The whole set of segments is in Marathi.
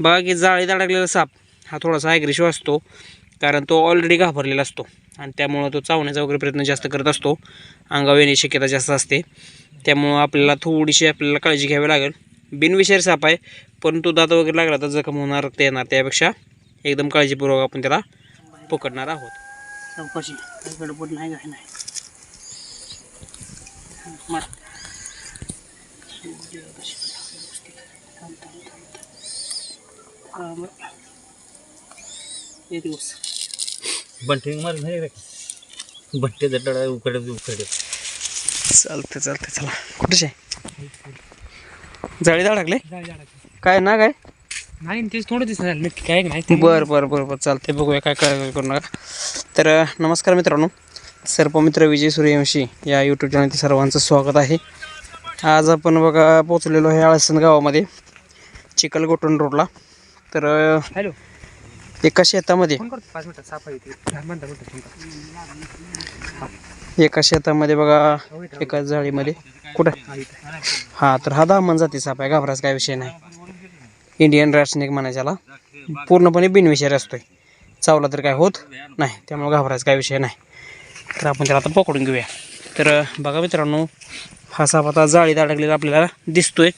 बघा की जाळीत अडकलेला साप हा थोडासा ॲग्रेसिव्ह असतो. कारण तो ऑलरेडी घाबरलेला असतो. आणि त्यामुळं तो चावण्याचा वगैरे प्रयत्न जास्त करत असतो. अंगावर येण्याची शक्यता जास्त असते. त्यामुळं आपल्याला थोडीशी आपल्याला काळजी घ्यावी लागेल. बिनविषारी साप आहे परंतु दात वगैरे लागला तर जखम होणार रक्त येणार त्यापेक्षा एकदम काळजीपूर्वक आपण त्याला पकडणार आहोत. चौकशी. गडबड नाही नाही. हा, दिवस बंटिंग मारून नाही रे बट्टे दडा उकडे उकडे चालते चालते चला. कुठेच आहे जाळी अडकले काय ना काय? नाही तेच थोडं दिसत नक्की काय नाही बरं बरं बरं बरं. चालते बघूया काय काय करू नका. तर नमस्कार मित्रांनो. सर्पमित्र विजय सूर्यवंशी या यूट्यूब चॅनलचे सर्वांचं स्वागत आहे. आज आपण बघा पोचलेलो आहे आळसन गावामध्ये चिखलगोटण रोडला तर हॅलो. एका शेतामध्ये फोन करतो पाच मिनिटात साफ येते म्हणता म्हणता फोन एका शेतामध्ये बघा एका जाळीमध्ये कुठं? हां तर हा दहा जाती साप आहे घाबराचा काय विषय नाही. इंडियन रॅशनिक म्हणायच्याला पूर्णपणे बिनविषारी असतोय. चावला तर काय होत नाही त्यामुळे घाबरायचा काय विषय नाही. तर आपण त्याला आता पकडून घेऊया. तर बघा मित्रांनो हा साप आता जाळीत अडकलेला आपल्याला दिसतोय.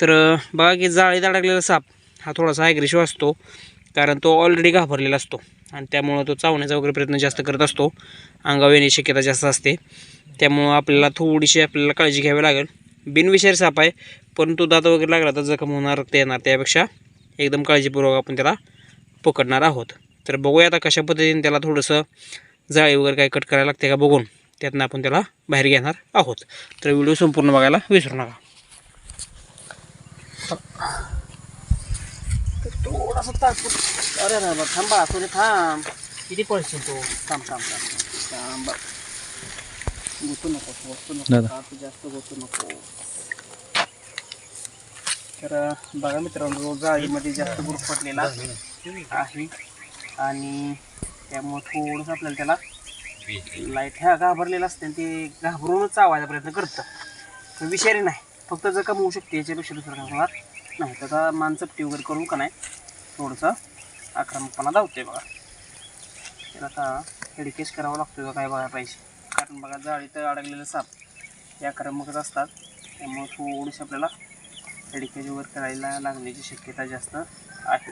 तर बघा की जाळीत अडकलेला साप हा थोडासा ॲग्रेसिव्ह असतो. कारण तो ऑलरेडी घाबरलेला असतो. आणि त्यामुळं तो चावण्याचा वगैरे प्रयत्न जास्त करत असतो. अंगावर येण्याची शक्यता जास्त असते. त्यामुळं आपल्याला थोडीशी आपल्याला काळजी घ्यावी लागेल. बिनविषारी साप आहे परंतु दात वगैरे लागला तर जखम होणार रक्त येणार त्यापेक्षा एकदम काळजीपूर्वक आपण त्याला पकडणार आहोत. तर बघूया आता कशा पद्धतीने त्याला थोडंसं जाळी वगैरे काय कट करायला लागते का बघून. त्यातनं आपण त्याला बाहेर घेणार आहोत. तर व्हिडिओ संपूर्ण बघायला विसरू नका. थोडासा तात्पुर अरे ना थांबा थोडे थांब. किती पळशील तो? थांब थांब थांब थांब. बघ. गुतू नको गोतू नको दादा. हात जास्त गोतू नको. तर बघा मित्रांनो जाळीमध्ये जास्त ग्रुप पडलेला आहे. आणि त्यामुळं थोडंसं आपल्याला त्याला लाइट ह्या घाबरलेलं असते आणि ते घाबरूनच चावायचा प्रयत्न करतं. तर विषारी नाही. फक्त जखम होऊ शकते याच्यापेक्षा दुसरं काय होणार नाही त्याचा मानचपटी वगैरे करू का नाही? थोडंसं आक्रमकपणा धावते बघा. त्याला आता हेडकेस करावं लागतो का काय बघायला पाहिजे कारण बघा जाळीत अडकलेले साप. हे आक्रमकच असतात. त्यामुळे थोडीशी आपल्याला हेडकेज वगैरे करायला लागण्याची शक्यता जास्त आहे.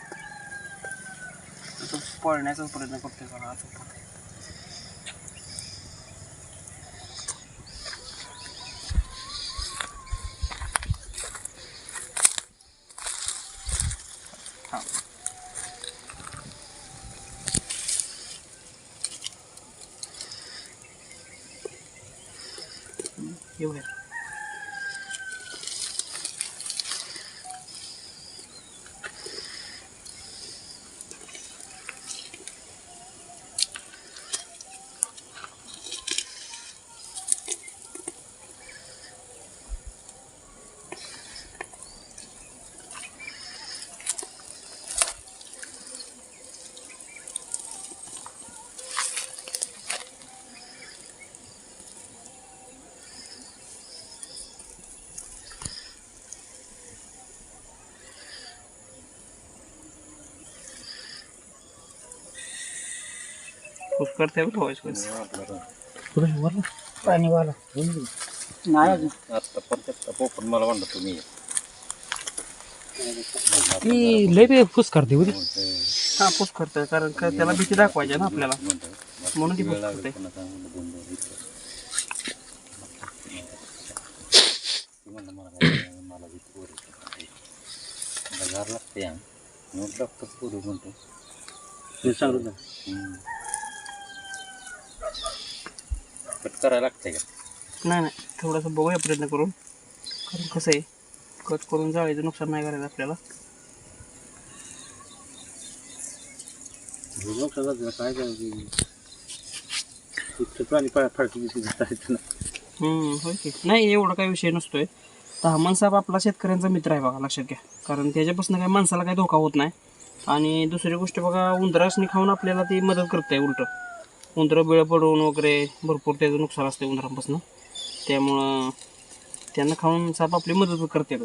तो पळण्याचा प्रयत्न करतो बघा y agujero. खूप करते पाणी वाला नाही अजून आता पण पोपट मला म्हणलं तुम्ही ती लय बी फुस करते होती हा फुस करते कारण का त्याला भीती दाखवायची ना आपल्याला म्हणून ती फुस करते लागते म्हणतो सांगू कट करायला लागते का? नाही नाही. थोडंसं बघूया प्रयत्न करून. कारण कसं आहे कट करून जाळीचं नुकसान नाही करायचं आपल्याला. काय प्राणी फाडकी नाही एवढा काही विषय नसतोय. तर हा माणसाब आपला शेतकऱ्यांचा मित्र आहे बघा लक्षात घ्या. कारण त्याच्यापासून काही माणसाला काही धोका होत नाही. आणि दुसरी गोष्ट बघा उंदरासनी खाऊन आपल्याला ती मदत करते उलट. उंदरं बिळं पडून वगैरे भरपूर त्याचं नुकसान असते उंदरांपासून. त्यामुळं त्यांना खाऊन साप आपली मदत करते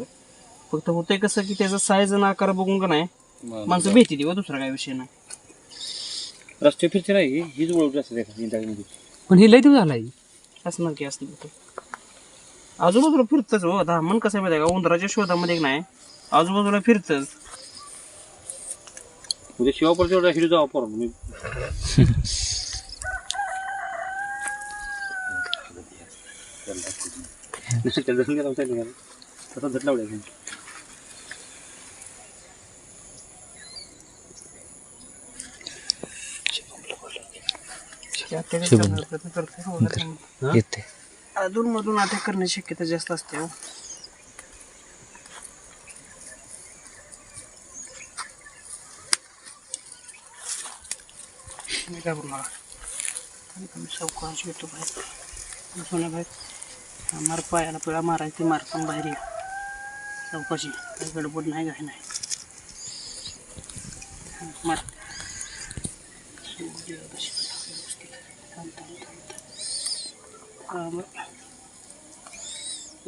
फक्त होतंय कसं की त्याचा साईज आणि आकार बघून का नाही माणसं भीती देऊ दुसरा काय विषय नाही. रस्ते फिरते नाही? हीच ओळख असते पण हे लय दिवस झाला असणार की असलं होतं आजूबाजूला फिरतच हो आता मन कसं आहे माहिती आहे का? उंदराच्या शोधामध्ये एक नाही आजूबाजूला फिरतच. उद्या शिवापर तेवढा हिरो जावा पोरा मी त्याला धरून गेला होता निघाला. तसा धटला उड्या येते अधून मधून अटॅक करण्याची शक्यता जास्त असते हो मी घाबरू नका आणि तुम्ही सावकाश येतो बाहेर सोन्या बाहेर मार पायाला पिळा मारायची मार पण बाहेर ये चौकशी. काही गडबड नाही काय नाही. मार.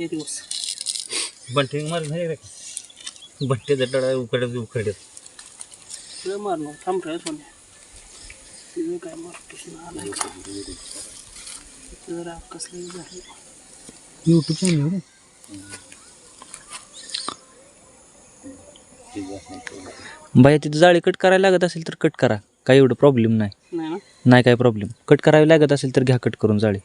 दिवस. बंटिंग मारून नाही रे. बंटे दडडा उकडे उकडे तुझं मारणार. थांब रे सोन्या तुझं काय मारतोस ना? राग कसलं झालं. युट्यूब चॅनल बाया तिथं जाळी कट करायला लागत असेल तर कट करा. काही एवढं प्रॉब्लेम नाही. नाही ना? नाही काय प्रॉब्लेम कट करावी लागत असेल तर घ्या कट करून जाळी.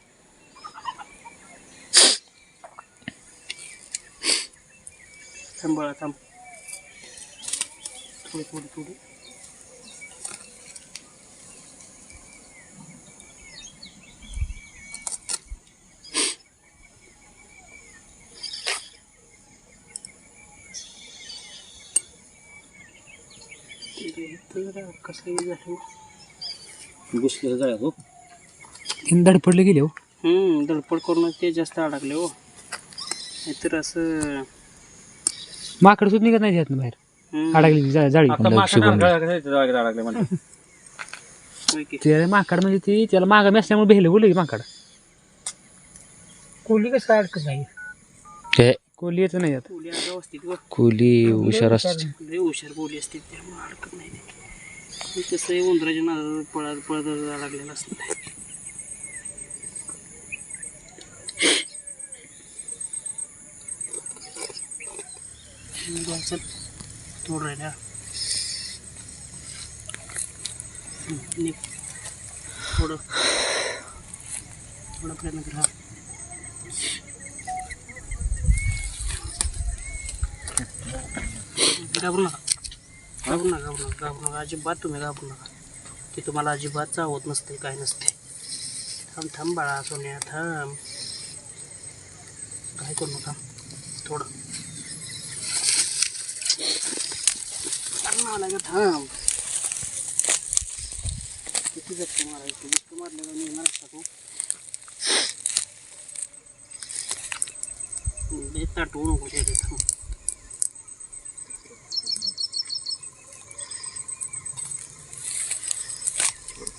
थांब बाळा थांब. थोडी थोडी थोडी. घुसलं जाळ्या हो तीन धडपडले गेले हो. हम्म धडपड करूनच ते जास्त अडकले हो. नाहीतर असं माकड सुद्धा निघत नाही त्यातनं बाहेर. हम्म, अडकली जा- जाळी आता माकडं अडकलं, अडकले म्हणजे होय की. ते माकड म्हणजे ती त्याला मागा मी असल्यामुळे भेले बोलले माकड. कोली कसं अडकत नाही हे कोली येत नाही आता. पोली आता व्यवस्थित व कुली हुशार असते. लय हुशार बोली असते त्यामुळे अडकत नाही ते कसं आहे उंदराच्या नादात पळत पळत लागलेलं असतं. चल थोडं राहिल्या. निघ. थोडं थोडा प्रयत्न करा. घाबरू नका. घाबरू नका घाबरू नका घाबरू नका. अजिबात तुम्ही घाबरू नका. ते तुम्हाला अजिबात चावत नसते काय नसते थांब थांब बाळा सोन्या थांब. काय करू नका? थोडं. थांब मला का थांब. किती जप्त मारायचं? जप्त मारले का येणार असता तू लय ताटवू नको थांब.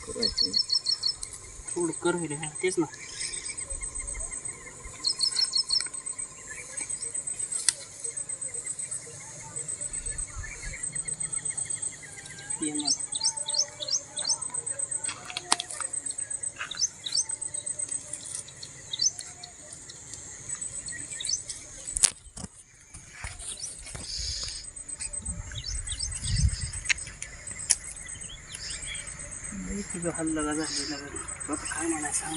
करायचं थोडं करायला तेच ना ये मग. लई हल्ला झालेला बघ काय म्हणायचं सांग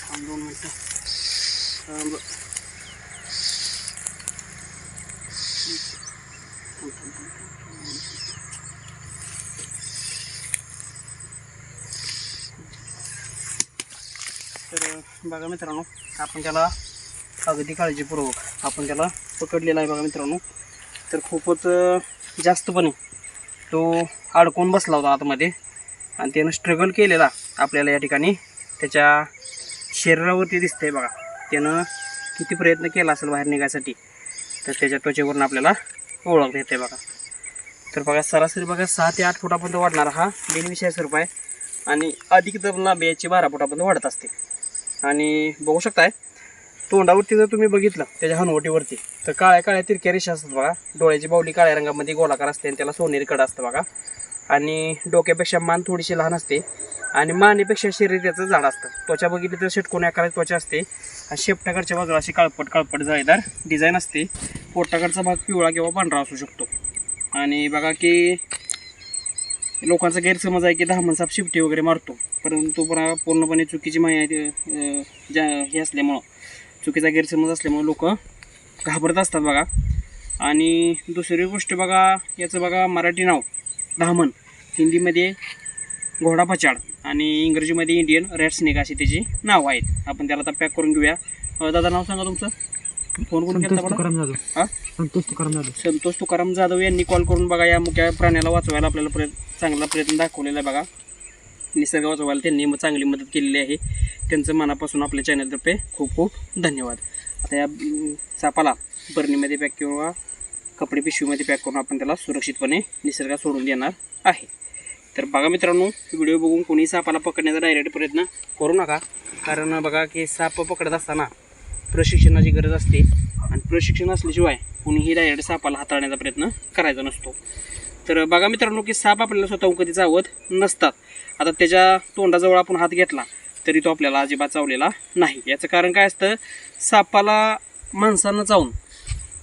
थांब दोन मिनटं थांब. तर बघा मित्रांनो आपण त्याला अगदी काळजीपूर्वक आपण त्याला पकडलेला आहे बघा मित्रांनो. तर खूपच जास्तपणे तो अडकून बसला होता आतमध्ये. आणि त्यानं स्ट्रगल केलेला आपल्याला या ठिकाणी. त्याच्या शरीरावरती दिसतंय बघा. त्यानं किती प्रयत्न केला असेल बाहेर निघायसाठी तर त्याच्या त्वचेवरून आपल्याला ओळख येते बघा. तर बघा सरासरी बघा सहा ते आठ फुटापर्यंत वाढणारा हा बिनविषय स्वरूप आहे आणि अधिक दबना बियाची बारा फुटापर्यंत वाढत असते. आणि बघू शकताय तोंडावरती जर तुम्ही बघितलं त्याच्या हनवटीवरती तर काळ्या काळ्या तिरक्या रेषा असतात बघा. डोळ्याची बावली काळ्या रंगामध्ये गोलाकार असते आणि त्याला सोनेरी कडा असतं बघा. आणि डोक्यापेक्षा मान थोडीशी लहान असते. आणि मानेपेक्षा शरीर त्याचं जाड असतं. त्वचा बघितली तर षटकोनी आकाराची त्वचा असते. आणि शेपटाकडच्या बाजूला अशी काळपट काळपट जाळीदार डिझाईन असते. पोटाकडचा भाग पिवळा किंवा पांढरा असू शकतो. आणि बघा की लोकांचा गैरसमज आहे की दहा साप शिपटी वगैरे मारतो. परंतु पुन्हा पूर्णपणे चुकीची माहिती ज्या हे असल्यामुळं चुकीचा गैरसमज असल्यामुळं लोक घाबरत असतात बघा. आणि दुसरी गोष्ट बघा याचं बघा मराठी नाव. धामण हिंदीमध्ये घोडा पचाड आणि इंग्रजीमध्ये इंडियन रॅट स्नेक अशी त्याची नाव आहेत. आपण त्याला आता पॅक करून घेऊया. दादा नाव सांगा तुमचं? फोन करून संतोष केलं तुकाराम जाधव. हां? संतोष तुकाराम जाधव. संतोष तुकाराम जाधव यांनी कॉल करून बघा या मुख्या प्राण्याला वाचवायला आपल्याला प्रयत्न चांगला प्रयत्न दाखवलेला आहे बघा. निसर्ग वाचवायला त्यांनी चांगली मदत केलेली आहे. त्यांचं मनापासून आपल्या चॅनलतर्फे खूप खूप धन्यवाद. आता या सापाला बर्नीमध्ये पॅक किंवा कपडे पिशवीमध्ये पॅक करून आपण त्याला सुरक्षितपणे निसर्गात सोडून देणार आहे. तर बघा मित्रांनो व्हिडिओ बघून कोणी सापाला पकडण्याचा डायरेक्ट प्रयत्न करू नका. कारण बघा की साप पकडत असताना प्रशिक्षणाची गरज असते आणि प्रशिक्षण असल्याशिवाय कोणीही डायरेक्ट सापाला हाताळण्याचा प्रयत्न करायचा नसतो. तर बघा मित्रांनो की साप आपल्याला स्वतःहून कधी चावत नसतात. आता त्याच्या तोंडाजवळ आपण हात घेतला तरी तो आपल्याला अजिबात चावलेला नाही. याचं कारण काय असतं? सापाला माणसानं चावून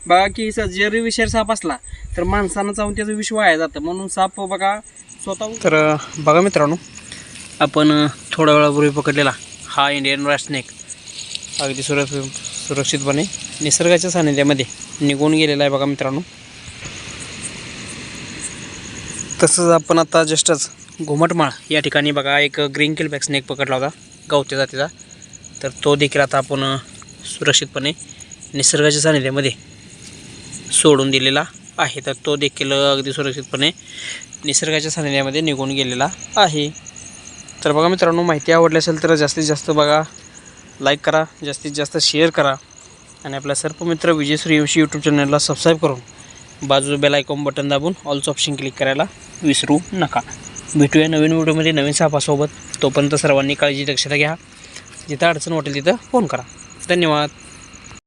बघा की स- जरी विषारी साप असला तर माणसानं जाऊन त्याचं विष वाया जातं. म्हणून साप बघा स्वतः तर बघा मित्रांनो आपण थोड्या वेळापूर्वी पकडलेला हा इंडियन रॅट स्नेक अगदी सुरक्षित सुरक्षितपणे निसर्गाच्या सानिध्यामध्ये निघून गेलेला आहे बघा मित्रांनो. तसंच आपण आता जस्टच घुमटमाळ या ठिकाणी बघा एक ग्रीन किलबॅक स्नेक पकडला होता गवत्या जातीचा. तर तो देखील आता आपण सुरक्षितपणे निसर्गाच्या सानिध्यामध्ये सोडून दिलेला आहे. तर तो देखील अगदी सुरक्षितपणे निसर्गाच्या सानिध्यामध्ये निघून गेलेला आहे. तर बघा मित्रांनो माहिती आवडली असेल तर जास्तीत जास्त बघा लाईक करा जास्तीत जास्त शेअर करा आणि आपल्या सर्प मित्र विजय सूर्यवंशी यूट्यूब चॅनलला सबस्क्राईब करून बाजू बेल आयकॉन बटन दाबून ऑलचं ऑप्शन क्लिक करायला विसरू नका. भेटूया नवीन व्हिडिओमध्ये नवीन सापासोबत. तोपर्यंत सर्वांनी काळजी दक्षता घ्या. जिथं अडचण वाटेल तिथं फोन करा. धन्यवाद.